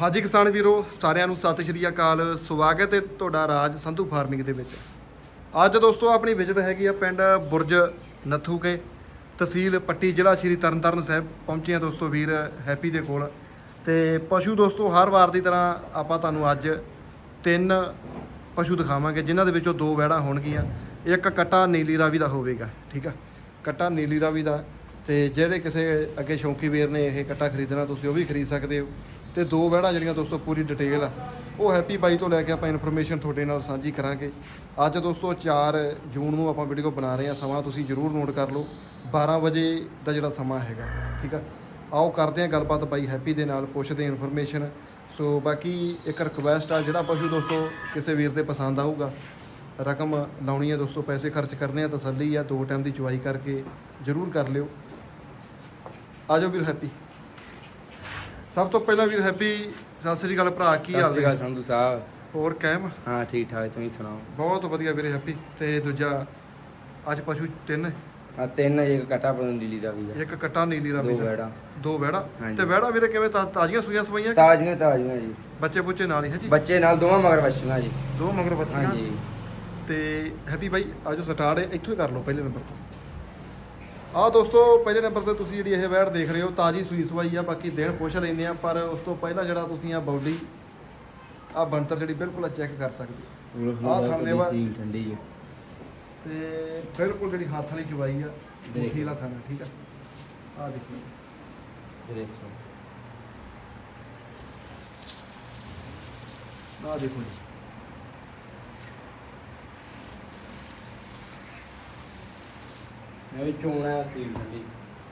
ਹਾਜੀ ਕਿਸਾਨ ਵੀਰੋ, ਸਾਰਿਆਂ ਨੂੰ ਸਤਿ ਸ਼੍ਰੀ ਅਕਾਲ। ਸਵਾਗਤ ਹੈ ਤੁਹਾਡਾ ਰਾਜ ਸੰਧੂ ਫਾਰਮਿੰਗ ਦੇ ਵਿੱਚ। ਅੱਜ ਦੋਸਤੋ, ਆਪਣੀ ਵਿਜ਼ਿਟ ਹੈਗੀ ਆ ਪਿੰਡ ਬੁਰਜ ਨੱਥੂਕੇ ਤਹਿਸੀਲ ਪੱਟੀ ਜ਼ਿਲ੍ਹਾ ਸ਼੍ਰੀ ਤਰਨਤਾਰਨ ਸਾਹਿਬ। ਪਹੁੰਚੇ ਆ ਦੋਸਤੋ ਵੀਰ ਹੈਪੀ ਦੇ ਕੋਲ। ਤੇ ਪਸ਼ੂ ਦੋਸਤੋ, ਹਰ ਵਾਰ ਦੀ ਤਰ੍ਹਾਂ ਆਪਾਂ ਤੁਹਾਨੂੰ ਅੱਜ ਤਿੰਨ ਪਸ਼ੂ ਦਿਖਾਵਾਂਗੇ, ਜਿਨ੍ਹਾਂ ਦੇ ਵਿੱਚੋਂ ਦੋ ਵੈੜਾਂ ਹੋਣਗੀਆਂ। ਇੱਕ ਕਟਾ ਨੀਲੀ ਰਾਵੀ ਦਾ ਹੋਵੇਗਾ, ਠੀਕ ਆ? ਕਟਾ ਨੀਲੀ ਰਾਵੀ ਦਾ। ਤੇ ਜਿਹੜੇ ਕਿਸੇ ਅੱਗੇ ਸ਼ੌਂਕੀ ਵੀਰ ਨੇ ਇਹ ਕਟਾ ਖਰੀਦਣਾ, ਤੁਸੀਂ ਉਹ ਵੀ ਖਰੀਦ ਸਕਦੇ ਹੋ। ਤੇ ਦੋ ਵਹਿੜਾਂ ਜਿਹੜੀਆਂ ਦੋਸਤੋ ਪੂਰੀ ਡਿਟੇਲ ਆ, ਉਹ ਹੈਪੀ ਬਾਈ ਤੋਂ ਲੈ ਕੇ ਆਪਾਂ ਇਨਫੋਰਮੇਸ਼ਨ ਤੁਹਾਡੇ ਨਾਲ ਸਾਂਝੀ ਕਰਾਂਗੇ। ਅੱਜ ਦੋਸਤੋ 4 ਜੂਨ ਨੂੰ ਆਪਾਂ ਵੀਡੀਓ ਬਣਾ ਰਹੇ ਹਾਂ, ਸਮਾਂ ਤੁਸੀਂ ਜਰੂਰ ਨੋਟ ਕਰ ਲਓ। 12 ਵਜੇ ਦਾ ਜਿਹੜਾ ਸਮਾਂ ਹੈਗਾ, ਠੀਕ ਆ? ਆਓ ਕਰਦੇ ਹਾਂ ਗੱਲਬਾਤ ਬਾਈ ਹੈਪੀ ਦੇ ਨਾਲ, ਪੁੱਛਦੇ ਇਨਫੋਰਮੇਸ਼ਨ ਸੋ ਬਾਕੀ ਇੱਕ ਰਿਕਵੈਸਟ ਆ, ਜਿਹੜਾ ਪਸ਼ੂ ਦੋਸਤੋ ਕਿਸੇ ਵੀਰ ਦੇ ਪਸੰਦ ਆਊਗਾ, ਰਕਮ ਲਾਉਣੀ ਹੈ ਦੋਸਤੋ, ਪੈਸੇ ਖਰਚ ਕਰਨੇ ਆ ਤਸੱਲੀ ਆ, ਦੋ ਟਾਈਮ ਦੀ ਚੁਆਈ ਕਰਕੇ ਜਰੂਰ ਕਰ ਲਿਓ। ਆਜੋ ਵੀਰ ਹੈਪੀ ਸਭ ਤੋਂ ਪਹਿਲਾਂ ਵੀਰ ਹੈਪੀ ਸਤਿ ਸ੍ਰੀ ਅਕਾਲ ਭਰਾ ਕੀ ਹਾਲ ਸ਼੍ਰੀ ਅਕਾਲ ਸੰਧੂ ਸਾਹਿਬ। ਹੋਰ ਕਾਇਮ ਹਾਂ ਠੀਕ ਠਾਕ ਤੁਸੀਂ ਸੁਣਾਓ? ਬਹੁਤ ਵਧੀਆ ਵੀਰੇ ਹੈਪੀ ਤੇ ਦੂਜਾ ਅੱਜ ਪਸ਼ੂ ਤਿੰਨ। ਆ ਤਿੰਨ ਇੱਕ ਕਟਾ ਪਨ ਲੀਲੀ ਦਾ ਵੀ ਆ। ਇੱਕ ਕਟਾ ਨੀਲੀ ਦੋ ਦਾ ਵੈੜਾ। ਦੋ ਹਾਂਜੀ। ਤੇ ਵਹਿੜਾ ਵੀਰੇ ਕਿਵੇਂ ਤਾ- ਤਾਜ਼ੀਆਂ ਸੂਈਆਂ ਸਵਾਈਆਂ ਤਾਜ ਨੇ ਤਾਜ ਨੇ ਜੀ। ਬੱਚੇ ਬੁੱਚੇ ਨਾਲ ਹੀ ਹੈ ਜੀ? ਬੱਚੇ ਨਾਲ ਦੋਵਾਂ ਮਗਰ ਬੱਚੀਆਂ ਜੀ। ਦੋ ਮਗਰ ਬੱਚੀਆਂ ਹਾਂਜੀ। ਤੇ ਹੈਪੀ ਬਾਈ ਆਜੋ ਸਟਾਰਟ ਇੱਥੋਂ ਹੀ ਕਰ ਲਓ ਪਹਿਲੇ ਨੰਬਰ ਤੋਂ। ਆਹ ਦੋਸਤੋ ਪਹਿਲੇ ਨੰਬਰ ਤੇ ਤੁਸੀਂ ਜਿਹੜੀ ਇਹ ਵੈੜ ਦੇਖ ਰਹੇ ਹੋ ਤਾਜੀ ਸੂਈ ਸਵਾਈ ਆ ਬਾਕੀ ਦਿਨ ਪੁੱਛ ਲੈਂਦੇ ਆ ਪਰ ਉਸ ਤੋਂ ਪਹਿਲਾਂ ਜਿਹੜਾ ਤੁਸੀਂ ਆ ਬਾਡੀ ਆ ਬੰਤਰ ਜਿਹੜੀ ਬਿਲਕੁਲ ਚੈੱਕ ਕਰ ਸਕਦੇ ਹੋ। ਆਹ ਥਣ ਦੇ ਵਾ- ਸੀਲ ਠੰਡੀ ਜੀ। ਤੇ ਬਿਲਕੁਲ ਜਿਹੜੀ ਹੱਥ ਵਾਲੀ ਚਵਾਈ ਆ ਦੇਖ। ਮੁੱਠੀ ਵਾਲਾ ਖਾਣਾ ਠੀਕ ਆ? ਆ ਦੇਖੋ ਦੇਖੋ ਆ ਦੇਖੋ ਜੀ। ਮੈਂ ਵੀ ਚੋਣਾ ਸੀਲ ਠੰਡੀ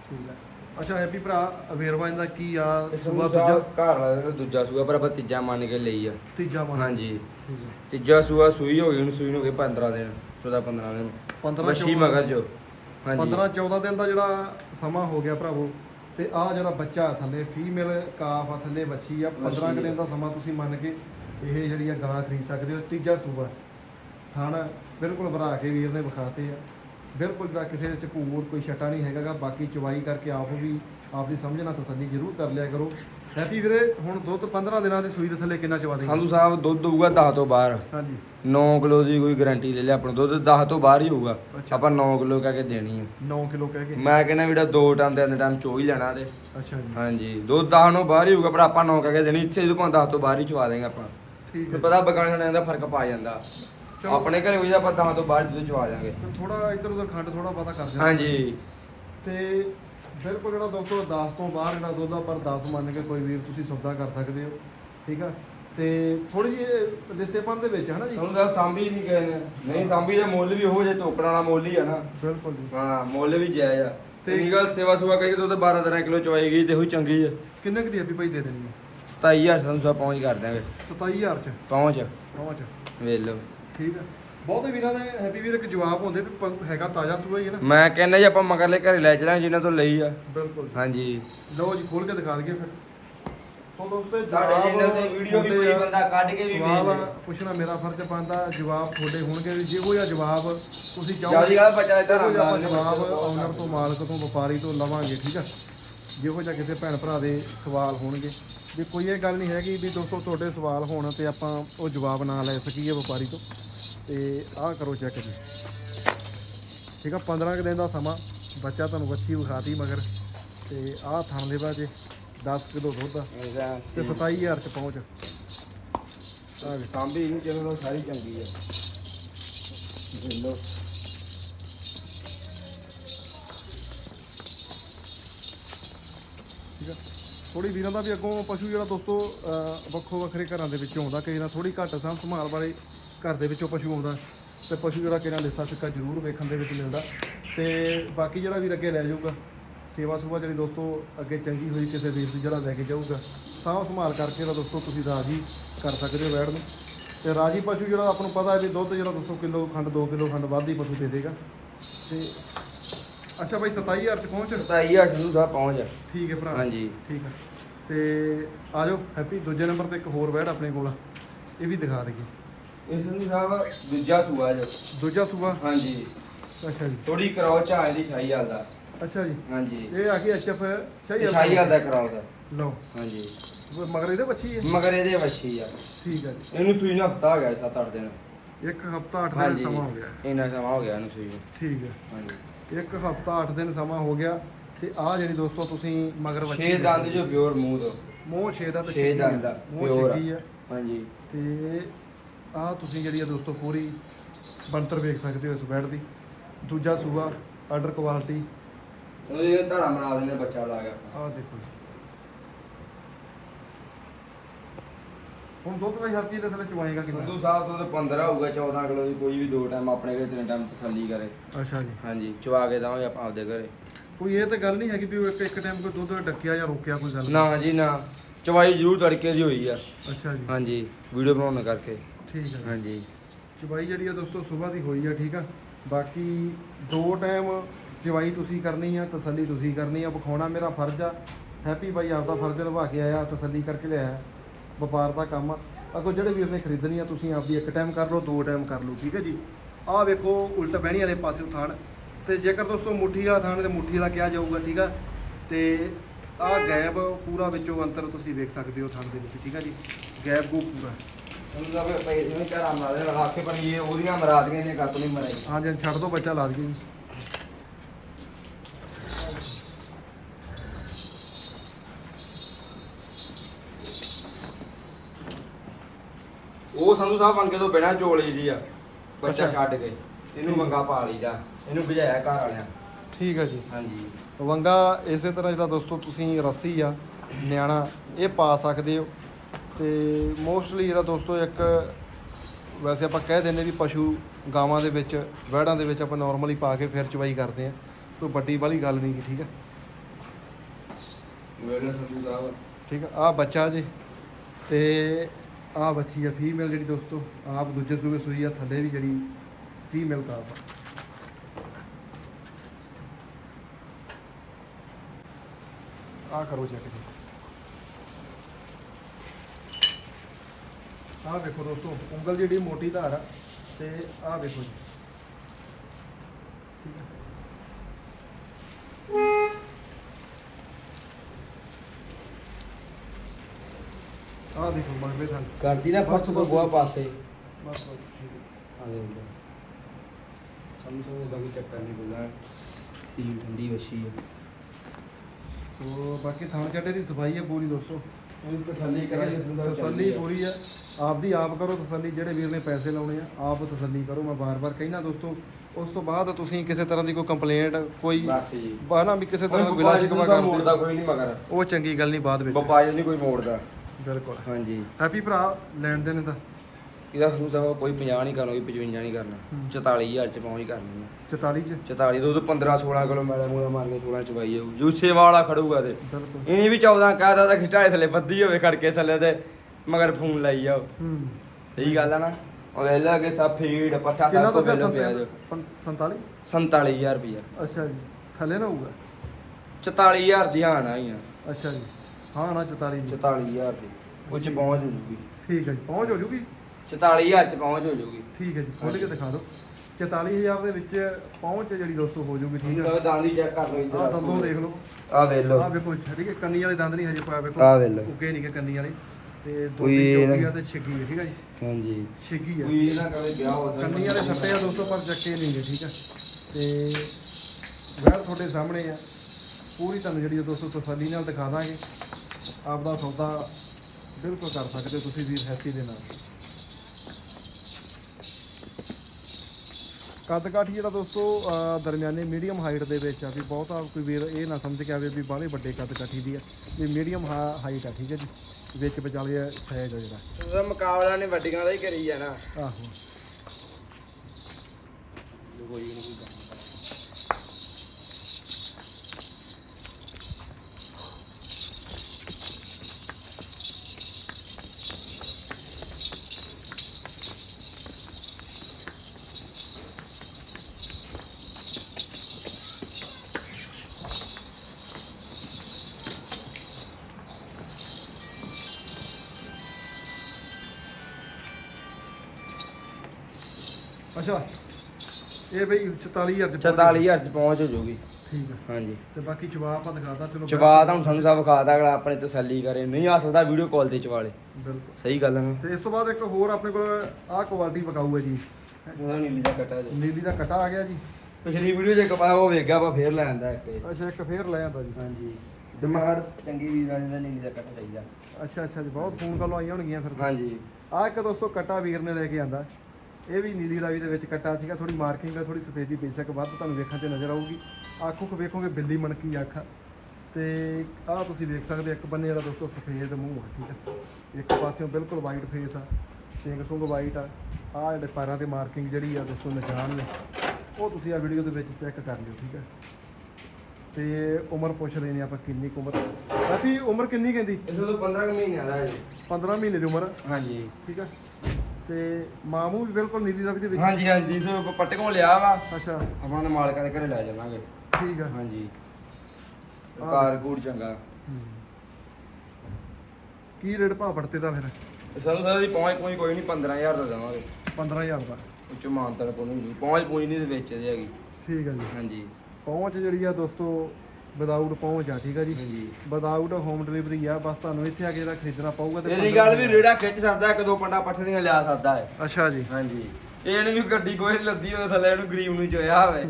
ਠੀਕ ਆ। ਅੱਛਾ ਹੈਪੀ ਭਰਾ ਵੇਰਵਾ ਇਹਦਾ ਕੀ ਆ? ਸੂਆ ਦੂਜਾ? ਘਰ ਵਾਲਾ ਤਾਂ ਦੂਜਾ ਸੂਆ ਪਰ ਆਪਾਂ ਤੀਜਾ ਮੰਨ ਕੇ ਲਈ ਆ। ਤੀਜਾ ਮੰਨ ਹਾਂਜੀ। ਠੀਕ ਆ। ਤੀਜਾ ਸੂਆ ਸੂਈ ਹੋ ਗਈ ਹੁਣ ਸੂਈ ਨੂੰ ਹੋ ਗਏ 15 ਦਿਨ 14 15 ਦਿਨ। 15 ਬੱਛੀ 14 ਮਗਰ ਜੋ। ਹਾਂਜੀ। 15 14 ਦਿਨ ਦਾ ਜਿਹੜਾ ਸਮਾਂ ਹੋ ਗਿਆ ਭਰਾਵੋ ਤੇ ਆ ਜਿਹੜਾ ਬੱਚਾ ਥੱਲੇ ਫੀਮੇਲ ਕਾਫ ਆ ਥੱਲੇ ਬੱਚੀ ਆ 15 ਕੁ ਵੱਛੀ ਦਿਨ ਦਾ ਸਮਾਂ ਤੁਸੀਂ ਮੰਨ ਕੇ ਇਹ ਜਿਹੜੀ ਆ ਗਾਂ ਖਰੀਦ ਸਕਦੇ ਹੋ ਤੀਜਾ ਸੂਬਾ ਥਣ ਬਿਲਕੁਲ ਭਰਾ ਕੇ ਵੀਰ ਨੇ ਵਿਖਾਤੇ ਆ। ਬਿਲਕੁਲ ਜਿਹੜਾ ਕਿਸੇ ਚ ਭੂਰ ਕੋਈ ਛਟਾ ਨਹੀਂ ਹੈਗਾਗਾ ਬਾਕੀ ਚਵਾਈ ਕਰਕੇ ਆਪ ਵੀ ਆਪ ਦੀ ਸਮਝ ਨਾਲ ਤਸੱਲੀ ਜ਼ਰੂਰ ਕਰ ਲਿਆ ਕਰੋ। ਹੈਪੀ ਵੀਰੇ ਹੁਣ ਦੁੱਧ 15 ਦਿਨਾਂ ਦੀ ਸੂਈ ਦੇ ਥੱਲੇ ਕਿੰਨਾ ਚਵਾ ਦੇਗਾ? ਸੰਧੂ ਸਾਹਿਬ ਦੁੱਧ ਹੋਊਗਾ 10 ਤੋਂ ਬਾਹਰ ਹਾਂਜੀ। 9 ਕਿਲੋ ਦੀ ਕੋਈ ਗਾਰੰਟੀ ਲੈ ਲਿਆ ਆਪਣਾ ਦੁੱਧ 10 ਤੋਂ ਬਾਹਰ ਹੀ ਹੋਊਗਾ। ਅੱਛਾ। ਆਪਾਂ 9 ਕਿਲੋ ਕਹਿ ਕੇ ਦੇਣੀ ਹੈ 9 ਕਿਲੋ ਕਹਿ ਕੇ? ਮੈਂ ਕਹਿੰਦਾ ਵੀੜਾ ਦੋ ਟਾਈਮ ਤੇ ਟਾਈਮ ਚੋ ਹੀ ਲੈਣਾ ਤੇ। ਅੱਛਾ ਜੀ। ਹਾਂਜੀ। ਦੁੱਧ 10 ਨੂੰ ਬਾਹਰ ਹੀ ਹੋਊਗਾ ਪਰ ਆਪਾਂ 9 ਕਹਿ ਕੇ ਦੇਣੀ। ਇੱਥੇ ਜਦੋਂ ਭਾਂ 10 ਤੋਂ ਬਾਹਰ ਹੀ ਚਵਾ ਦੇਂਗੇ ਆਪਾਂ। ਠੀਕ ਹੈ ਪਤਾ ਬਗਾਣੇ ਨਾਲ ਦਾ ਫ਼ਰਕ ਪਾ ਜਾਂਦਾ। ਆਪਣੇ ਘਰੇ ਹੋਈ ਆਪਾਂ 10 ਤੋਂ ਬਾਹਰ ਦੁੱਧ ਚਵਾ ਦਾਂਗੇ ਥੋੜਾ ਇੱਧਰ ਉੱਧਰ ਖੰਡ ਥੋੜਾ ਪਤਾ ਕਰ ਜਾਂਦਾ ਹਾਂਜੀ। ਤੇ ਬਿਲਕੁਲ ਜਿਹੜਾ ਦੋਸਤੋ 10 ਤੋਂ ਬਾਹਰ ਜਿਹੜਾ ਦੁੱਧ ਆ ਪਰ 10 ਮੰਨ ਕੇ ਕੋਈ ਵੀਰ ਤੁਸੀਂ ਸੌਦਾ ਕਰ ਸਕਦੇ ਹੋ ਠੀਕ ਆ? ਤੇ ਥੋੜੀ ਜਿਹੀ ਲਿਸੇਪਨ ਦੇ ਵਿੱਚ ਹਨਾ ਜੀ? ਸਾਨੂੰ ਤਾਂ ਸਾਂਭੀ ਨਹੀਂ ਗਏ ਨੇ। ਨਹੀਂ ਸਾਂਭੀ ਦਾ ਮੁੱਲ ਵੀ ਉਹ ਜੇ ਟੋਕਣ ਵਾਲਾ ਮੁੱਲ ਹੀ ਆ ਨਾ। ਬਿਲਕੁਲ ਜੀ। ਹਾਂ ਮੁੱਲ ਵੀ ਜਾਇਜ਼ ਆ। ਤੇ- ਤੇ ਗੱਲ ਸੇਵਾ ਸੁਵਾ ਕਹੀ ਦੁੱਧ 12 13 ਕਿਲੋ ਚਵਾਈ ਗਈ ਤੇ ਉਹੀ ਚੰਗੀ ਆ। ਕਿੰਨੇ ਕੁ ਦੀ ਆਪੀ ਭਾਈ ਦੇ ਦੇਣੀ ਹੈ 27000 ਸਾਨੂੰ ਸਭ ਪਹੁੰਚ ਕਰ ਦਾਂਗੇ 27000 ਚ? ਪਹੁੰਚ। ਪਹੁੰਚ। ਵੇਖ ਲਓ। ਠੀਕ ਆ। ਬਹੁਤੇ ਵੀਰਾਂ ਦੇ ਹੈਪੀ ਵੀਰ ਇੱਕ ਜਵਾਬ ਹੁੰਦੇ ਵੀ ਪ- ਹੈਗਾ ਤਾਜ਼ਾ ਸੂਆ ਹੀ ਹੈ ਨਾ। ਮੈਂ ਕਹਿੰਦਾ ਜੀ ਆਪਾਂ ਮਗਰਲੇ ਘਰੇ ਲੈ ਚਲਾਂਗੇ ਜਿਨ੍ਹਾਂ ਤੋਂ ਲਈ ਆ। ਬਿਲਕੁਲ। ਹਾਂਜੀ। ਲਓ ਜੀ ਖੋਲ ਕੇ ਦਿਖਾ ਦਈਏ ਫਿਰ। ਸੋ ਦੋਸਤੋ ਤੁਹਾਡੇ ਚੈਨਲ ਤੇ ਵੀਡੀਓ ਵੀ ਕੋਈ। ਬੰਦਾ ਕੱਢ ਕੇ ਵੀ ਜਵਾਬ ਵੇਚ ਪੁੱਛਣਾ ਮੇਰਾ ਫਰਜ਼ ਬਣਦਾ ਜਵਾਬ ਤੁਹਾਡੇ ਹੋਣਗੇ ਵੀ ਜਿਹੋ ਜਿਹਾ ਜਵਾਬ ਤੁਸੀਂ ਜ਼ਿਆਦਾ ਚਾਹੋ ਗੱਲ ਬੱਚਾ ਇੱਧਰ ਇਹੋ ਜਿਹਾ ਆਪਾਂ ਆਉਂਦਾ ਜਵਾਬ ਓਨਰ ਤੋਂ ਮਾਲਕ ਤੋਂ ਵਪਾਰੀ ਤੋਂ ਲਵਾਂਗੇ ਠੀਕ ਆ। ਜਿਹੋ ਜਿਹਾ ਕਿਸੇ ਭੈਣ ਭਰਾ ਦੇ ਸਵਾਲ ਹੋਣਗੇ। ਵੀ ਕੋਈ ਇਹ ਗੱਲ ਨਹੀਂ ਹੈਗੀ ਵੀ ਦੋਸਤੋ ਤੁਹਾਡੇ ਸਵਾਲ ਹੋਣ ਤੇ ਆਪਾਂ ਉਹ ਜਵਾਬ ਨਾ ਲੈ ਸਕੀਏ ਵਪਾਰੀ ਤੋਂ। ਤੇ ਆਹ ਕਰੋ ਚੈੱਕ ਜੀ। ਠੀਕ ਆ 15 ਕੁ ਦਿਨ ਦਾ ਸਮਾਂ। ਬੱਚਾ ਤੁਹਾਨੂੰ ਵੱਛੀ ਵਿਖਾਤੀ ਮਗਰ। ਤੇ ਆਹ ਥਣ ਦੇ ਬਾਅਦ 10 ਕਿਲੋ ਦੁੱਧ ਆ। ਤੇ 27000 ਚ ਪਹੁੰਚ। ਆ ਵੀ ਸਾਂਭੀ ਨਹੀਂ ਚਲੋ ਸਾਰੀ ਚੰਗੀ ਆ। ਲਓ। ਠੀਕ ਆ। ਥੋੜੀ ਵੀਰਾਂ ਦਾ ਵੀ ਅੱਗੋਂ ਪਸ਼ੂ ਜਿਹੜਾ ਦੋਸਤੋ ਵੱਖੋ ਵੱਖਰੇ ਘਰਾਂ ਦੇ ਵਿੱਚੋਂ ਆਉਂਦਾ ਕਈ ਦਾ ਥੋੜੀ ਘੱਟ ਸਾਂਭ ਸੰਭਾਲ ਵਾਲੇ ਘਰ ਦੇ ਵਿੱਚੋਂ ਪਸ਼ੂ ਆਉਂਦਾ ਤੇ ਪਸ਼ੂ ਜਿਹੜਾ ਕਿਹਨਾਂ ਲਿੱਸਾ ਸਿੱਕਾ ਜ਼ਰੂਰ ਵੇਖਣ ਦੇ ਵਿੱਚ ਮਿਲਦਾ। ਤੇ ਬਾਕੀ ਜਿਹੜਾ ਵੀਰ ਅੱਗੇ ਲੈ ਜਾਊਗਾ ਸੇਵਾ ਸੁਭਾ ਜਿਹੜੀ ਦੋਸਤੋ ਅੱਗੇ ਚੰਗੀ ਹੋਈ ਕਿਸੇ ਵੀਰ ਦੀ ਜਿਹੜਾ ਲੈ ਕੇ ਜਾਊਗਾ ਸਾਂਭ ਸੰਭਾਲ ਕਰਕੇ ਤਾਂ ਦੋਸਤੋ ਤੁਸੀਂ ਰਾਜੀ ਕਰ ਸਕਦੇ ਹੋ ਵੈੜ ਨੂੰ। ਤੇ ਰਾਜੀ ਪਸ਼ੂ ਜਿਹੜਾ ਆਪਾਂ ਨੂੰ ਪਤਾ ਹੈ ਵੀ ਦੁੱਧ ਜਿਹੜਾ 200 ਕਿਲੋ ਖੰਡ 2 ਕਿਲੋ ਖੰਡ ਵੱਧ ਹੀ ਪਸ਼ੂ ਦੇ ਦੇਗਾ। ਤੇ ਅੱਛਾ ਬਾਈ 27000 ਚ ਪਹੁੰਚ? 27000 ਨੂੰ ਦਾ ਪਹੁੰਚ ਠੀਕ ਹੈ ਭਰਾ। ਹਾਂਜੀ। ਠੀਕ ਆ। ਤੇ ਆ ਜਾਓ ਹੈਪੀ ਦੂਜੇ ਨੰਬਰ ਤੇ ਇੱਕ ਹੋਰ ਵੈੜ ਆਪਣੇ ਕੋਲ। ਇਹ ਵੀ ਦਿਖਾ ਦਈਏ। ਇਸ ਨੂੰ ਸਾਹਿਬ ਦੂਜਾ ਸੂਆ ਜੋ। ਦੂਜਾ ਸੂਆ? ਹਾਂਜੀ। ਅੱਛਾ ਜੀ। ਥੋੜੀ ਕਰਾਓ ਚਾਹ ਦੀ ਸ਼ਾਹੀ ਹਾਲ ਦਾ। ਅੱਛਾ ਜੀ। ਹਾਂਜੀ। ਇਹ ਆ ਗਈ ਐਚਐਫ ਸ਼ਾਹੀ ਹਾਲ ਦਾ ਕਰਾਓ ਦਾ ਲਓ। ਹਾਂਜੀ। ਮਗਰ ਇਹਦੇ ਬੱਚੀ ਹੈ? ਮਗਰ ਇਹਦੇ ਵੱਛੀ ਆ। ਠੀਕ ਹੈ ਜੀ। ਇਹਨੂੰ ਸੂਈ ਨੂੰ ਹਫਤਾ ਹੋ ਗਿਆ 7-8 ਦਿਨ। ਇੱਕ ਹਫਤਾ 8 ਦਿਨ ਸਮਾਂ ਹੋ ਗਿਆ। ਇੰਨਾ ਸਮਾਂ ਹੋ ਗਿਆ ਇਹਨੂੰ ਸੂਈ ਠੀਕ ਹੈ ਹਾਂਜੀ। ਇੱਕ ਹਫਤਾ 8 ਦਿਨ ਸਮਾਂ ਹੋ ਗਿਆ ਤੇ ਆਹ ਜਿਹੜੀ ਦੋਸਤੋ ਤੁਸੀਂ ਮਗਰ ਬੱਚੀ ਛੇ ਦੰਦ ਜੋ ਪਿਓਰ ਮੂੰਹ ਤੋਂ। ਮੂੰਹ 6 ਦਾ ਤੇ ਛੇ ਦੰਦ ਆ। ਦਾ, ਮੂੰਹ ਆ। ਛਿੱਕੀ ਆ। ਹਾਂਜੀ। ਤੇ ਆਹ ਤੁਸੀਂ ਜਿਹੜੀ ਆ ਦੋਸਤੋ ਪੂਰੀ ਬਣਤਰ ਵੇਖ ਸਕਦੇ ਹੋ ਇਸ ਬੈਡ ਦੀ। ਦੂਜਾ ਸੂਆ ਆਰਡਰ ਕੁਆਲਿਟੀ ਸਮਝ ਇਹ ਧਾਰਾ ਬਣਾ ਦਿੰਦੇ ਬੱਚਾ ਲਾ ਗਿਆ। ਆਹ ਦੇਖੋ ਜੀ। ਹੁਣ ਦੁੱਧ ਦਾ ਚੀਜ਼ ਦੇ ਥੱਲੇ ਚਵਾਏਗਾ ਕਿੰਨਾ? ਸੰਧੂ ਸਾਹਿਬ ਤੋਂ ਤਾਂ 15 ਹੋਊਗਾ 14 ਕਿਲੋ ਦੀ ਕੋਈ ਵੀ ਦੋ ਟਾਈਮ ਆਪਣੇ ਘਰੇ ਤਿੰਨ ਟਾਈਮ ਤਸੱਲੀ ਕਰੇ। ਅੱਛਾ ਜੀ। ਹਾਂਜੀ ਚਵਾ ਕੇ ਦਵਾਂਗੇ ਆਪਾਂ ਆਪਦੇ ਘਰੇ। ਕੋਈ ਇਹ ਤਾਂ ਗੱਲ ਨਹੀਂ ਹੈਗੀ ਵੀ ਉਹ ਇੱਕ ਇੱਕ ਟਾਈਮ ਕੋਈ ਦੁੱਧ ਡੱਕਿਆ ਜਾਂ ਰੋਕਿਆ ਕੋਈ ਗੱਲ ਨਾ ਜੀ ਨਾ। ਚਵਾਈ ਜ਼ਰੂਰ ਤੜਕੇ ਦੀ ਹੋਈ ਆ। ਅੱਛਾ ਜੀ। ਹਾਂਜੀ ਵੀਡੀਓ ਬਣਾਉਣ ਕਰਕੇ। ਠੀਕ ਹੈ। ਹਾਂਜੀ। ਚਵਾਈ ਜਿਹੜੀ ਆ ਦੋਸਤੋ ਸਵੇਰ ਦੀ ਹੋਈ ਆ ਠੀਕ ਆ। ਬਾਕੀ ਦੋ ਟਾਈਮ ਚਵਾਈ ਤੁਸੀਂ ਕਰਨੀ ਆ ਤਸੱਲੀ ਤੁਸੀਂ ਕਰਨੀ ਆ। ਵਿਖਾਉਣਾ ਮੇਰਾ ਫਰਜ਼ ਆ। ਹੈਪੀ ਬਾਈ ਆਪਦਾ ਫਰਜ਼ ਨਿਭਾ ਕੇ ਆਇਆ ਤਸੱਲੀ ਕਰਕੇ ਲਿਆਇਆ। ਵਪਾਰ ਦਾ ਕੰਮ ਆ। ਅੱਗੋਂ ਜਿਹੜੇ ਵੀਰ ਨੇ ਖਰੀਦਣੀ ਆ ਤੁਸੀਂ ਆਪਦੀ ਇੱਕ ਟਾਈਮ ਕਰ ਲਓ ਦੋ ਟਾਈਮ ਕਰ ਲਓ ਠੀਕ ਹੈ ਜੀ। ਆਹ ਵੇਖੋ ਉਲਟ ਬਹਿਣੀ ਵਾਲੇ ਪਾਸੇ ਥਾਣ ਤੇ ਜੇਕਰ ਦੋਸਤੋ ਮੁੱਠੀ ਵਾਲਾ ਥਾਣ ਤੇ ਮੁੱਠੀ ਵਾਲਾ ਕਿਹਾ ਜਾਊਗਾ ਠੀਕ ਆ। ਤੇ ਆਹ ਗੈਬ ਪੂਰਾ ਵਿੱਚੋਂ ਅੰਤਰ ਤੁਸੀਂ ਵੇਖ ਸਕਦੇ ਹੋ ਥਾਣ ਦੇ ਵਿੱਚ ਠੀਕ ਆ ਜੀ। ਗੈਬ ਗੋ ਪੂਰਾ। ਸੰਧੂ ਸਾਹਿਬ ਪੈਸੇ ਨੂੰ ਘਰਾਂ ਬਣਾ ਦੇ ਲਗਾ ਕੇ ਪਰ ਇਹ ਉਹਦੀਆਂ ਮਰਾਦੀਆਂ ਨੇ ਕੱਪ ਨਹੀਂ ਮਰਾਈ। ਹਾਂਜੀ ਹਾਂਜੀ, ਛੱਡ ਦੋ ਬੱਚਾ ਲਾ ਦਈਏ ਜੀ। ਉਹ ਸੰਧੂ ਸਾਹਿਬ ਮੰਗੇ ਤੋਂ ਬਿਨਾਂ ਚੋਲੀ ਦੀ ਆ ਬੱਚਾ ਅੱਛਾ। ਛੱਡ ਕੇ। ਇਹਨੂੰ ਮੰਗਾ ਪਾ ਲਈਦਾ ਇਹਨੂੰ ਭਜਾਇਆ ਘਰ ਵਾਲਿਆਂ। ਠੀਕ ਆ ਜੀ। ਹਾਂਜੀ। ਵੰਗਾ ਇਸੇ ਤਰ੍ਹਾਂ ਜਿਹੜਾ ਦੋਸਤੋ ਤੁਸੀਂ ਰੱਸੀ ਆ ਨਿਆਣਾ ਇਹ ਪਾ ਸਕਦੇ ਹੋ। ਤੇ ਮੋਸਟਲੀ ਜਿਹੜਾ ਦੋਸਤੋ ਇੱਕ ਵੈਸੇ ਆਪਾਂ ਕਹਿ ਦਿੰਦੇ ਵੀ ਪਸ਼ੂ ਗਾਵਾਂ ਦੇ ਵਿੱਚ ਵਹਿੜਾਂ ਦੇ ਵਿੱਚ ਆਪਾਂ ਨਾਰਮਲੀ ਪਾ ਕੇ ਫਿਰ ਚਵਾਈ ਕਰਦੇ ਆ ਕੋਈ ਵੱਡੀ ਵਾਲੀ ਗੱਲ ਨਹੀਂ ਗੀ ਠੀਕ ਆ? ਸਾਹਿਬ। ਠੀਕ ਆ ਆ ਬੱਚਾ ਜੀ। ਤੇ ਆ ਬੱਚੀ ਆ ਫੀਮੇਲ ਜਿਹੜੀ ਦੋਸਤੋ ਆਪ ਦੂਜੇ ਸੂਬੇ ਸੂਈ ਆ ਥੱਲੇ ਵੀ ਜਿਹੜੀ ਫੀਮੇਲ ਕਾਫ ਆ। ਆ ਕਰੋ ਚੈੱਕ ਜੀ। ਆ ਵੇਖੋ ਦੋਸਤੋ ਉਂਗਲ ਜਿਹੜੀ ਮੋਟੀ ਧਾਰ ਆ ਤੇ ਆ ਵੇਖੋ ਜੀ। ਠੀਕ ਆ। ਆ ਦੇਖੋ ਮਗਲੇ ਥਾਂ ਕਰਦੀ ਨਾ ਫਰਸ਼ ਤੋਂ ਗੋਹਾ ਪਾਸੇ। ਬਸ ਬਸ ਠੀਕ ਹੈ ਆ ਦੇ ਸਾਹਿਬ ਦਾ ਚੱਕਰ ਨਹੀਂ ਬੁਲਾ ਸੀਲ ਠੰਡੀ ਵਸ਼ੀ ਹੈ ਸੋ ਬਾਕੀ ਥਾਣ ਚੱਟੇ ਦੀ ਸਫ਼ਾਈ ਹੈ ਪੂਰੀ ਦੋਸਤੋ। ਤਸੱਲੀ ਕਰਾਂਗੇ ਤਸੱਲੀ ਪੂਰੀ ਆ। ਆਪਦੀ ਆਪ ਕਰੋ ਤਸੱਲੀ ਜਿਹੜੇ ਵੀਰ ਨੇ ਪੈਸੇ ਲਾਉਣੇ ਆ ਆਪ ਤਸੱਲੀ ਕਰੋ। ਮੈਂ ਬਾਰ-ਬਾਰ ਕਹਿਣਾ ਦੋਸਤੋ ਉਸ ਤੋਂ ਬਾਅਦ ਤੁਸੀਂ ਕਿਸੇ ਤਰ੍ਹਾਂ ਦੀ ਕੋਈ ਕੰਪਲੇਂਟ ਕੋਈ ਬਸ ਜੀ। ਵੀ ਕਿਸੇ ਤਰ੍ਹਾਂ ਦਾ ਕੋਈ ਗਿਲਾ ਸ਼ਿਕਵਾ ਕਰਦੇ ਮੋੜਦਾ ਕੋਈ ਨਹੀਂ ਮਗਰ। ਉਹ ਚੰਗੀ ਗੱਲ ਨਹੀਂ ਬਾਅਦ ਵਿੱਚ। ਵਪਾਰ ਨਹੀਂ ਕੋਈ ਮੋੜਦਾ। ਬਿਲਕੁਲ। ਹਾਂਜੀ। ਹੈਪੀ ਭਰਾ ਲੈਣ ਦੇਣ ਦਾ। ਇਹਦਾ ਸੰਧੂ ਸਾਹਿਬ ਕੋਈ 50 ਨਹੀਂ ਕਰਨਾ ਕੋਈ 55 ਨਹੀਂ ਕਰਨਾ। ਹੂੰ। 44000 ਚ ਪਹੁੰਚ ਕਰਨੀ ਹੈ 44 ਚ? 44 ਤੋਂ 15 16 ਕਿਲੋ ਮੈਲਾ ਮੂਲਾ ਮਾਰ ਕੇ 16 ਚਵਾਈ ਜਾਊ। ਜੂਸੇ ਵਾਲਾ ਖੜੂਗਾ ਤੇ। ਬਿਲਕੁਲ। ਇਹਨੇ ਵੀ 14 ਕਹਦਾ ਤਾਂ ਖਿਚਾਏ ਥੱਲੇ ਬੱਦੀ ਹੋਵੇ ਖੜ ਕੇ ਥੱਲੇ ਤੇ ਮਗਰ ਫੋਨ ਲਾਈ ਜਾਓ। ਹੂੰ। ਸਹੀ ਗੱਲ ਆ ਨਾ? ਉਹ ਵੇਲਾ ਕੇ ਸਭ ਫੀਡ ਪੱਠਾ ਸਭ ਕੋ ਦੱਸਿਆ ਪਹਿਲਾਂ ਪਿਆ ਜੋ। 47 47000 ਰੁਪਇਆ ਅੱਛਾ ਜੀ। ਥੱਲੇ ਨਾ ਹੋਊਗਾ? 44000 ਦੀ ਹਾਨ ਆਈ ਆ ਅੱਛਾ ਜੀ। ਹਾਂ ਨਾ 44 ਜੀ 44000 ਦੀ। ਉਹ ਚ ਪਹੁੰਚ ਹੋ ਜੂਗੀ। ਠੀਕ ਹੈ ਜੀ ਪਹੁੰਚ ਹੋ ਜੂਗੀ? 44000 ਚ ਪਹੁੰਚ ਹੋ ਜੂਗੀ ਠੀਕ ਹੈ ਜੀ ਖੋਲ ਕੇ ਦਿਖਾ ਦਿਓ। 44000 ਦੇ ਵਿੱਚ ਪਹੁੰਚ ਜਿਹੜੀ ਦੋਸਤੋ ਹੋ ਜੂਗੀ ਠੀਕ ਹੈ। ਹੀ ਚੈੱਕ ਕਰ ਲਓ ਆਹ ਦੰਦੋਂ ਦੇਖ ਲਓ। ਆ ਵੇਖ ਲਓ। ਆਹ ਵੇਖੋ ਠੀਕ ਹੈ ਕੰਨੀ ਵਾਲੇ ਦੰਦ ਨਹੀਂ ਹਜੇ ਪਾਇਆ ਵੇਖੋ। ਆਹ ਵੇਖ ਲਓ। ਉੱਗੇ ਨਹੀਂ ਕਿ ਕੰਨੀ ਵਾਲੇ। ਤੇ ਦੋ ਕੋਈ ਦੀ ਨਾ- ਚੌਕੀ ਆ ਤੇ ਛਿੱਗੀ ਹੈ ਠੀਕ ਹੈ ਜੀ। ਹਾਂਜੀ। ਛਿੱਗੀ ਕੋਈ ਹੈ ਇਹ ਨਾ ਕਵੇ ਵਿਆਹ ਹੋ ਕੰਨੀ ਵਾਲੇ ਸੱਟੇ ਆ ਦੋਸਤੋ ਪਰ ਚੱਕੇ ਨਹੀਂ ਗੇ ਠੀਕ ਹੈ। ਤੇ ਵੈਰ ਤੁਹਾਡੇ ਸਾਹਮਣੇ ਆ। ਪੂਰੀ ਤੁਹਾਨੂੰ ਜਿਹੜੀ ਆ ਦੋਸਤੋ ਤਸੱਲੀ ਨਾਲ ਦਿਖਾ ਦਾਂਗੇ। ਆਪਦਾ ਸੌਦਾ ਬਿਲਕੁਲ ਕਰ ਸਕਦੇ ਤੁਸੀਂ ਵੀਰ ਹੈਪੀ ਦੇ ਨਾਲ। ਕੱਦ ਕਾਠੀ ਜਿਹੜਾ ਦੋਸਤੋ ਦਰਮਿਆਨੇ ਮੀਡੀਅਮ ਹਾਈਟ ਦੇ ਵਿੱਚ ਆ ਵੀ ਬਹੁਤਾ ਕੋਈ ਵੀਰ ਇਹ ਨਾ ਸਮਝ ਕੇ ਆਵੇ ਵੀ ਬਾਹਲੇ ਵੱਡੇ ਕੱਦ ਕਾਠੀ ਦੀ ਆ। ਵੀ ਮੀਡੀਅਮ ਹਾਈਟ ਆ ਠੀਕ ਹੈ ਜੀ। ਵਿੱਚ ਵਿਚਾਲੇ ਸਾਈਜ਼ ਆ ਜਿਹੜਾ। ਉਹਦਾ ਮੁਕਾਬਲਾ ਨੇ ਵੱਡੀਆਂ ਦਾ ਹੀ ਕਰੀ ਜਾਣਾ। ਆਹੋ। ਕੋਈ ਨਹੀਂ ਅੱਛਾ ਇਹ ਬਈ 44000 ਚ ਪਹੁੰਚ 44000 ਚ ਪਹੁੰਚ ਹੋ ਜੂਗੀ। ਠੀਕ ਆ। ਹਾਂਜੀ। ਤੇ ਬਾਕੀ ਚਵਾ ਆਪਾਂ ਦਿਖਾਤਾ ਚਲੋ ਚਵਾ ਤੁਹਾਨੂੰ ਸਾਨੂੰ ਸਭ ਵਿਖਾਤਾ ਅਗਲਾ ਆਪਣੇ ਤਸੱਲੀ ਕਰੇ। ਨਹੀਂ ਆ ਸਕਦਾ ਵੀਡੀਓ ਕਾਲ ਤੇ ਚਵਾਲੇ ਬਿਲਕੁਲ। ਸਹੀ ਗੱਲ ਹੈ ਨਾ। ਤੇ ਇਸ ਤੋਂ ਬਾਅਦ ਇੱਕ ਹੋਰ ਆਪਣੇ ਕੋਲ ਆਹ ਕੁਆਲਿਟੀ ਪਕਾਊ ਹੈ ਜੀ। ਉਹਦਾ ਨੀਲੀ ਦਾ ਕੱਟਾ ਜੀ। ਨੀਲੀ ਦਾ ਕਟਾ ਆ ਗਿਆ ਜੀ। ਪਿਛਲੀ ਵੀਡੀਓ 'ਚ ਇੱਕ ਪਾਇਆ ਉਹ ਵੇਖ ਗਿਆ ਆਪਾਂ ਫੇਰ ਲੈ ਆਂਦਾ ਇੱਕ। ਅੱਛਾ ਇੱਕ ਫੇਰ ਲੈ ਆਂਦਾ ਜੀ। ਹਾਂਜੀ। ਦਿਮਾਗ ਚੰਗੀ ਵੀਰਾਂ ਦਾ ਨੀਲੀ ਦਾ ਕੱਟਾ ਚਾਹੀਦਾ। ਅੱਛਾ ਅੱਛਾ ਜੀ ਬਹੁਤ ਫੋਨ ਕਾਲਾਂ ਆਈਆਂ ਹੋਣਗੀਆਂ ਫਿਰ। ਹਾਂਜੀ। ਆਹ ਇੱਕ ਦੋਸਤੋ ਕਟਾ ਵੀਰ ਨੇ ਲੈ ਕੇ ਆਂਦਾ। ਇਹ ਵੀ ਨੀਲੀ ਰਾਵੀ ਦੇ ਵਿੱਚ ਕਟਾ ਸੀਗਾ ਥੋੜੀ ਮਾਰਕਿੰਗ ਆ ਥੋੜੀ ਸਫੇਦੀ ਬੇਸ਼ੱਕ ਵੱਧ ਤੁਹਾਨੂੰ ਵੇਖਣ 'ਚ ਨਜ਼ਰ ਆਊਗੀ। ਅੱਖੋਂ ਕੋ ਵੇਖੋਗੇ ਬਿੱਲੀ ਮਣਕੀ ਅੱਖ। ਤੇ ਆਹ ਤੁਸੀਂ ਵੇਖ ਸਕਦੇ ਇੱਕ ਬੰਨੇ ਜਿਹੜਾ ਦੋਸਤੋ ਸਫੇਦ ਮੂੰਹ ਆ ਠੀਕ ਆ। ਇੱਕ ਪਾਸਿਓਂ ਬਿਲਕੁਲ ਵਾਈਟ ਫੇਸ ਆ ਸਿੰਗ ਸੁੰਗ ਵਾਈਟ ਆ। ਆਹ ਜਿਹੜੇ ਪੈਰਾਂ ਤੇ ਮਾਰਕਿੰਗ ਜਿਹੜੀ ਆ ਦੋਸਤੋ ਨਿਸ਼ਾਨ ਨੇ ਉਹ ਤੁਸੀਂ ਆ ਵੀਡੀਓ ਦੇ ਵਿੱਚ ਚੈੱਕ ਕਰ ਲਿਓ ਠੀਕ ਆ। ਤੇ ਉਮਰ ਪੁੱਛ ਰਹੇ ਨੇ ਆਪਾਂ ਕਿੰਨੀ ਕੁ ਉਮਰ। ਕਾਫੀ ਉਮਰ ਕਿੰਨੀ ਕਹਿੰਦੀ? ਇਸ ਤੋਂ 15 ਕੁ ਮਹੀਨਿਆਂ ਦਾ ਹੈ। 15 ਮਹੀਨੇ ਦੀ ਉਮਰ ਹਾਂਜੀ। ਠੀਕ ਆ। ਤੇ ਮਾਮੂ ਵੀ ਬਿਲਕੁਲ ਨੀਲੀ ਰਵੀ ਦੇ ਵਿੱਚ ਹਾਂਜੀ ਹਾਂਜੀ ਤੋਂ ਪੱਟ ਕੋਲ ਲਿਆ ਵਾ। ਅੱਛਾ। ਆਪਾਂ ਦੇ ਮਾਲਕਾਂ ਦੇ ਘਰੇ ਲੈ ਜਾਵਾਂਗੇ। ਠੀਕ ਆ। ਹਾਂਜੀ। ਕਾਰ ਕੂੜ ਚੰਗਾ। ਕੀ ਰੇਟ ਭਾਅ ਪੜਤੇ ਦਾ ਫਿਰ? ਤੇ ਸਾਨੂੰ ਸਾਰਾ ਦੀ ਪਹੁੰਚ ਕੋਈ ਕੋਈ ਨਹੀਂ 15000 ਦਾ ਦੇਵਾਂਗੇ। 15000 ਦਾ। ਉੱਚ ਮਾਨਤਨ ਕੋਈ ਨਹੀਂ ਪਹੁੰਚ ਪੂਰੀ ਨਹੀਂ ਦੇ ਵਿੱਚ ਇਹਦੇ ਹੈਗੀ। ਠੀਕ ਆ ਜੀ। ਹਾਂਜੀ। ਪਹੁੰਚ ਜਿਹੜੀ ਆ ਦੋਸਤੋ ਵਿਦਆਊਟ ਪਹੁੰਚ ਆ ਠੀਕ ਆ ਜੀ? ਵਿਦਆਊਟ ਹੋਮ ਡਿਲੀਵਰੀ ਆ ਬਸ ਤੁਹਾਨੂੰ ਇੱਥੇ ਆ ਕੇ ਇਹਦਾ ਖਰੀਦਣਾ ਪਊਗਾ ਤੇ ਇਹਦੀ ਗੱਲ ਵੀ ਰੇੜਾ ਖਿੱਚ ਸਕਦਾ ਇੱਕ ਦੋ ਪੰਡਾ ਪੱਠੇ ਦੀਆਂ ਲਿਆ ਸਕਦਾ ਹੈ। ਅੱਛਾ ਜੀ। ਹਾਂਜੀ। ਇਹ ਨਹੀਂ ਵੀ ਗੱਡੀ ਕੋਈ ਲੱਦੀ ਹੋਵੇ ਥੱਲੇ ਇਹਨੂੰ ਗਰੀਬ ਨੂੰ ਚੋਇਆ ਹੋਵੇ।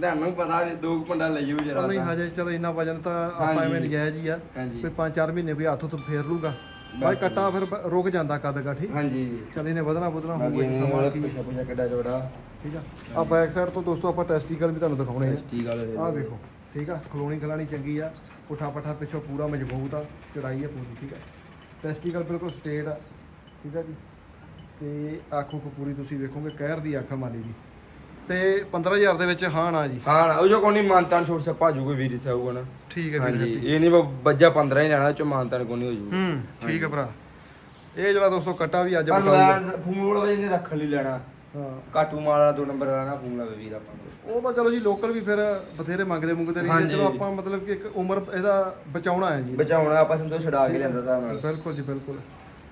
ਤੁਹਾਨੂੰ ਪਤਾ ਵੀ ਦੋ ਪੰਡਾ ਲਈਓ ਜਰਾ ਨਹੀਂ ਹਜੇ ਚਲੋ ਇੰਨਾ ਵਜਨ ਤਾਂ ਆਪਾਂ। ਐਵੇਂ ਨਜਾਇਜ਼ ਹੀ ਆ। ਕੋਈ 5-4 ਮਹੀਨੇ ਕੋਈ ਹੱਥ ਤੋਂ ਫੇਰ ਲੂਗਾ ਬਾਈ। ਕੱਟਾ ਫਿਰ ਰੁਕ ਜਾਂਦਾ ਕਦ ਗਾਠੀ ਹਾਂਜੀ। ਚਲ ਇਹਨੇ ਵਧਣਾ ਵਧਣਾ ਹੋਊਗਾ ਜੀ ਸਮਾਂ ਕੀ। ਪਿਛਾ ਪਿਛਾ ਕਿੱਡਾ ਜੋੜਾ। ਠੀਕ ਆ। ਆ ਬੈਕ ਸਾਈਡ ਤੋਂ ਦੋਸਤੋ ਆਪਾਂ ਟੈਸਟੀਕਲ ਵੀ ਤੁਹਾਨੂੰ ਦਿਖਾਉਣੇ ਆ। ਵਾਲੇ ਆਹ ਵੇਖੋ। ਠੀਕ ਆ? ਖਲੋਣੀ ਖਲਾਣੀ ਚੰਗੀ ਆ। ਪੁੱਠਾ ਪੱਠਾ ਪਿੱਛੋਂ ਪੂਰਾ ਮਜ਼ਬੂਤ ਆ। ਚੜਾਈ ਆ ਪੂਰੀ ਠੀਕ ਆ? ਟੈਸਟੀਕਲ ਬਿਲਕੁਲ ਸਟੇਟ ਆ ਠੀਕ ਆ ਜੀ? ਤੇ ਅੱਖ ਉੱਖ ਪੂਰੀ ਤੁਸੀਂ ਵੇਖੋਗੇ ਕਹਿਰ ਦੀ ਅੱਖ ਆ ਮਾਲੀ ਦੀ ਤੇ 15000 ਦੇ ਵਿੱਚ ਹਾਂ ਨਾ ਜੀ। ਹਾਂ ਨਾ, ਉਹ ਜੋ ਕੋਈ ਨਹੀਂ ਮਾਨਤਾਨ ਛੋੜ ਸਾ ਭਾਜੂ ਕੋਈ ਵੀਰ ਸਾਊਗਾ ਨਾ। ਠੀਕ ਹੈ ਹਾਂਜੀ ਵੀਰ ਇਹ ਨਹੀਂ ਬੱਜਾ 15 ਹੀ ਲੈਣਾ ਚ ਮਾਨਤਾਨ ਕੋਈ ਨਹੀਂ ਹੋ ਜੂਗਾ। ਹੂੰ ਠੀਕ ਹੈ ਭਰਾ। ਇਹ ਜਿਹੜਾ ਦੋਸਤੋ ਕੱਟਾ ਵੀ ਅੱਜ ਮੈਂ ਫੂਲ ਵਜੇ ਨੇ ਰੱਖਣ ਲਈ ਲੈਣਾ। ਹਾਂ। ਕਾਟੂ ਮਾਲ ਦੋ ਨੰਬਰ ਵਾਲਾ ਨਾ ਫੂਲ ਲਵੇ ਵੀਰ ਆਪਾਂ ਨੂੰ ਉਹ ਤਾਂ ਚਲੋ ਜੀ ਲੋਕਲ ਵੀ ਫਿਰ ਬਥੇਰੇ ਮੰਗਦੇ ਮੁੰਗਦੇ ਰਹਿੰਦੇ। ਹਾਂਜੀ। ਚਲੋ ਆਪਾਂ ਮਤਲਬ ਕਿ ਇੱਕ ਉਮਰ ਇਹਦਾ ਬਚਾਉਣਾ ਹੈ ਜੀ। ਬਚਾਉਣਾ ਆਪਾਂ ਸੰਤੋ ਛਡਾ ਕੇ ਲੈਂਦਾ ਨਾਲ। ਬਿਲਕੁਲ ਜੀ ਬਿਲਕੁਲ।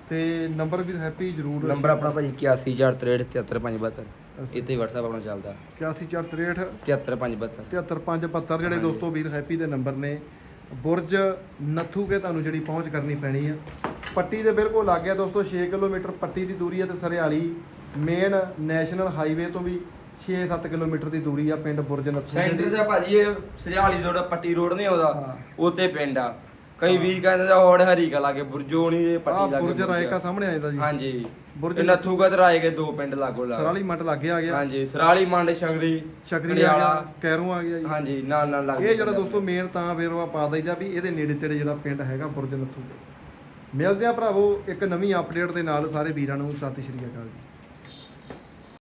ਤੇ ਨੰਬਰ ਵੀ ਹੈਪੀ ਜ਼ਰੂਰ ਨੰਬਰ ਆਪਣਾ ਭਾਜੀ 8143373572 ਇੱਥੇ WhatsApp ਆਪਣਾ ਚੱਲਦਾ। 8463 73572 73572 ਜਿਹੜੇ ਦੋਸਤੋ ਵੀਰ ਹੈਪੀ ਦੇ ਨੰਬਰ ਨੇ। ਬੁਰਜ ਨੱਥੂ ਕੇ ਤੁਹਾਨੂੰ ਜਿਹੜੀ ਪਹੁੰਚ ਕਰਨੀ ਪੈਣੀ ਆ। ਪੱਟੀ ਦੇ ਬਿਲਕੁਲ ਲੱਗ ਗਿਆ ਦੋਸਤੋ 6 ਕਿਲੋਮੀਟਰ ਪੱਟੀ ਦੀ ਦੂਰੀ ਹੈ ਤੇ ਸਰਿਆਲੀ। ਮੇਨ ਨੈਸ਼ਨਲ ਹਾਈਵੇ ਤੋਂ ਵੀ 6-7 ਕਿਲੋਮੀਟਰ ਦੀ ਦੂਰੀ ਆ ਪਿੰਡ ਬੁਰਜ ਨੱਥੂ ਕੇ ਸੈਂਟਰ ਦੀ। ਭਾਜੀ ਇਹ ਸਰਿਆਲੀ ਰੋਡ ਪੱਟੀ ਰੋਡ ਆਉਂਦਾ ਹਾਂ। ਉੱਤੇ ਪਿੰਡ ਆ। ਕਈ ਵੀਰ ਕਹਿੰਦੇ ਆ ਹੋੜ ਹਰੀ ਕਾ ਲਾਗੇ ਬੁਰਜੋ ਨਹੀਂ ਇਹ ਆ ਪੱਟੀ ਲਾਗੇ ਬੁਰਜ ਰਾਏਕਾ ਸਾਹਮਣੇ ਆ ਜਾਂਦਾ ਜੀ। ਹਾਂਜੀ। ਬੁਰਜ ਬੁਰਜ ਤੇ ਰਾਏਕੇ ਦੋ ਪਿੰਡ ਲਾਗੋ ਲਾ। ਸਰਾਲੀ ਮੰਡ ਲੱਗੇ ਆ ਗਿਆ। ਹਾਂਜੀ ਸਰਾਲੀ ਮੰਡ ਸ਼ੰਗਰੀ ਸ਼ਕਰੀ ਆ। ਗਿਆ ਕੈਰੋਂ ਆ ਗਿਆ ਜੀ। ਹਾਂਜੀ ਨਾਲ ਨਾਲ ਲੱਗ ਇਹ ਜਿਹੜਾ ਦੋਸਤੋ ਮੇਨ ਤਾਂ ਫਿਰ ਉਹ ਪਾ ਦਈਦਾ ਵੀ ਇਹਦੇ ਨੇੜੇ ਤੇੜੇ ਜਿਹੜਾ ਪਿੰਡ ਹੈਗਾ ਬੁਰਜ ਨੱਥੂ। ਮਿਲਦੇ ਆ ਭਰਾਵੋ ਇੱਕ ਨਵੀਂ ਅਪਡੇਟ ਦੇ ਨਾਲ ਸਾਰੇ ਵੀਰਾਂ ਨੂੰ। ਸਤਿ ਸ਼੍ਰੀ ਅਕਾਲ ਜੀ।